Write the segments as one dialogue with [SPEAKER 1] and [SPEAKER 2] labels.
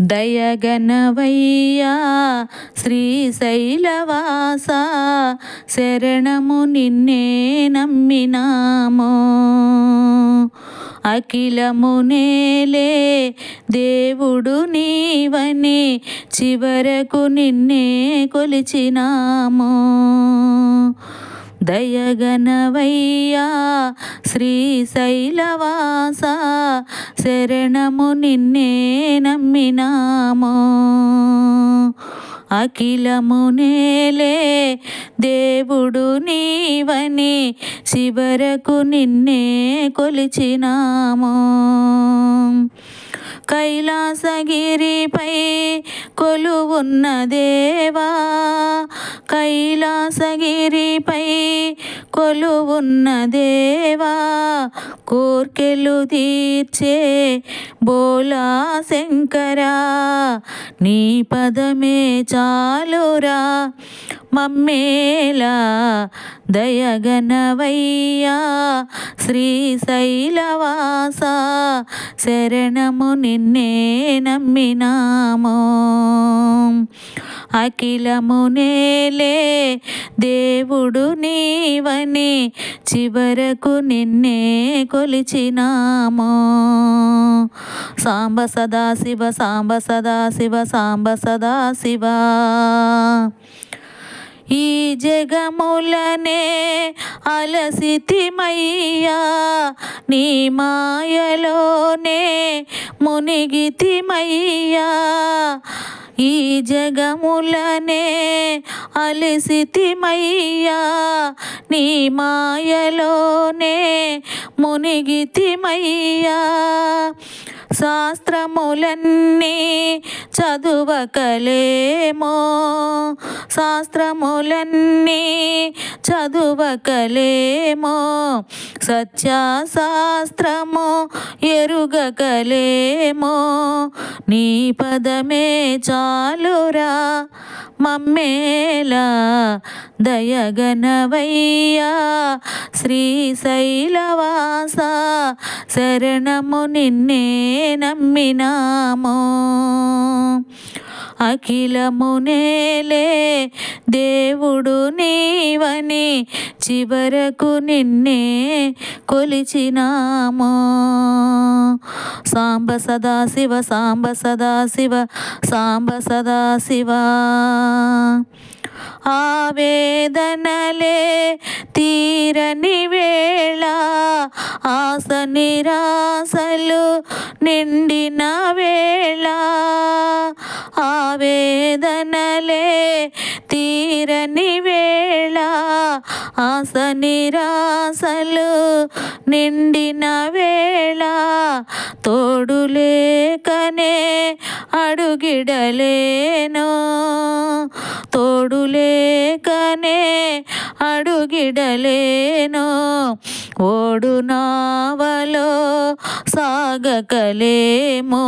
[SPEAKER 1] దయగనవయ్యా శ్రీశైలవాస శరణము నిన్నే నమ్మినాము. అఖిలమునేలే దేవుడు నీవని చివరకు నిన్నే కొలిచినాము. దయగనవయ్యా శ్రీశైలవాస శరణము నిన్నే నమ్మినాము. అఖిలమునేలే దేవుడు నీవని చివరకు నిన్నే కొలిచినాము. కైలాసగిరిపై కొలువున్న దేవా కైలాసగిరిపై కొలువున్న దేవా కోర్కెలు తీర్చే బోలా శంకరా నీ పదమే చాలురా మమ్మేలా దయగనవయ్యా శ్రీశైలవాస శరణము నిన్నే నమ్మినామో. అఖిలమునేలే దేవుడు నీవని చివరకు నిన్నే కొలిచినాము. సాంబ సదాశివ సాంబ సదాశివ సాంబ సదాశివ ఈ జగములనే అలసితిమయ్యా నీ మాయలోనే మునిగితిమయ్యా. ఈ జగములనే అలసితిమయ్యా నీ మాయలోనే మునిగితిమయ్యా. శాస్త్రములన్నీ చదువకలేమో శాస్త్రములన్నీ చదువకలేమో. సత్యశాస్త్రము ఎరుగకలేమో నీ పదమే చాలురా మమ్మేలా దయగనవయ్యా. శ్రీశైలవాస శరణము నిన్నే నమ్మినాము. అఖిలమునేలే దేవుడు నీవని చివరకు నిన్నే కొలిచినాము. సాంబ సదాశివ సాంబ సదాశివ సాంబ సదాశివ ఆవేదనలే తీరని వేళ ఆశ నిరాశలు నిండిన వేళ. ఆవేదనలే తీరని ఆశ నిరాశలు నిండిన వేళ తోడు లేకనే అడుగిడలేను. తోడు లేకనే అడుగిడలేను. ఓడు నావలో సాగకలేమో.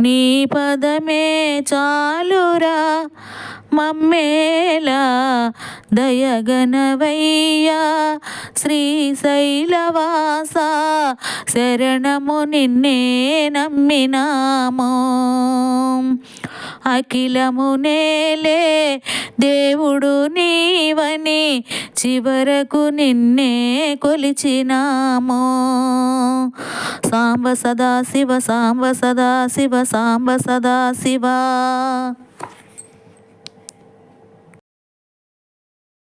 [SPEAKER 1] నీ పదమే చాలురా మమ్మేలా దయగనవయ్యా. శ్రీశైలవాస శరణము నిన్నే నమ్మినాము. అఖిలమునేలే దేవుడు నీవని చివరకు నిన్నే కొలిచినాము. సాంబ సదాశివ సాంబ సదాశివ సాంబ సదాశివ.